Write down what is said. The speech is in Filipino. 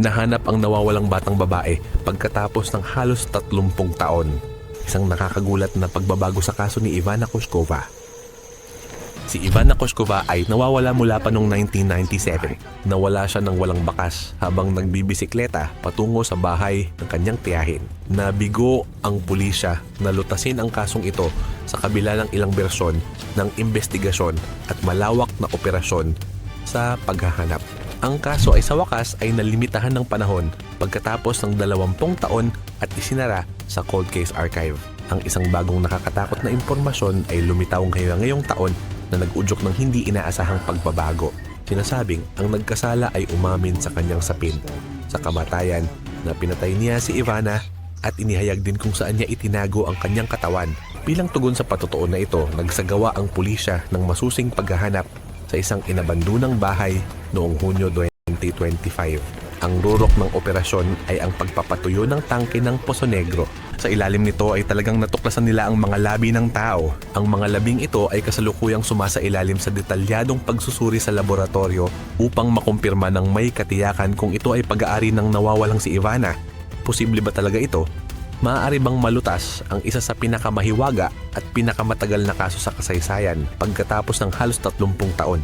Nahanap ang nawawalang batang babae pagkatapos ng halos 30 taon. Isang nakakagulat na pagbabago sa kaso ni Ivana Koskova. Si Ivana Koskova ay nawawala mula pa noong 1997. Nawala siya ng walang bakas habang nagbibisikleta patungo sa bahay ng kanyang tiyahin. Nabigo ang pulisya na lutasin ang kasong ito sa kabila ng ilang bersyon ng investigasyon at malawak na operasyon sa paghahanap. Ang kaso ay sa wakas ay nalimitahan ng panahon pagkatapos ng 20 taon at isinara sa Cold Case Archive. Ang isang bagong nakakatakot na impormasyon ay lumitaw ngayon ngayong taon na nag-udyok ng hindi inaasahang pagbabago. Sinasabing ang nagkasala ay umamin sa kanyang sapin sa kamatayan na pinatay niya si Ivana at inihayag din kung saan niya itinago ang kanyang katawan. Bilang tugon sa patotoo na ito, nagsagawa ang pulisya ng masusing paghahanap sa isang inabandunang bahay noong Hunyo 2025. Ang rurok ng operasyon ay ang pagpapatuyo ng tangke ng Poso Negro. Sa ilalim nito ay talagang natuklasan nila ang mga labi ng tao. Ang mga labing ito ay kasalukuyang sumasa ilalim sa detalyadong pagsusuri sa laboratorio upang makumpirma ng may katiyakan kung ito ay pag-aari ng nawawalang si Ivana. Posible ba talaga ito? Maaari bang malutas ang isa sa pinakamahiwaga at pinakamatagal na kaso sa kasaysayan pagkatapos ng halos 30 taon?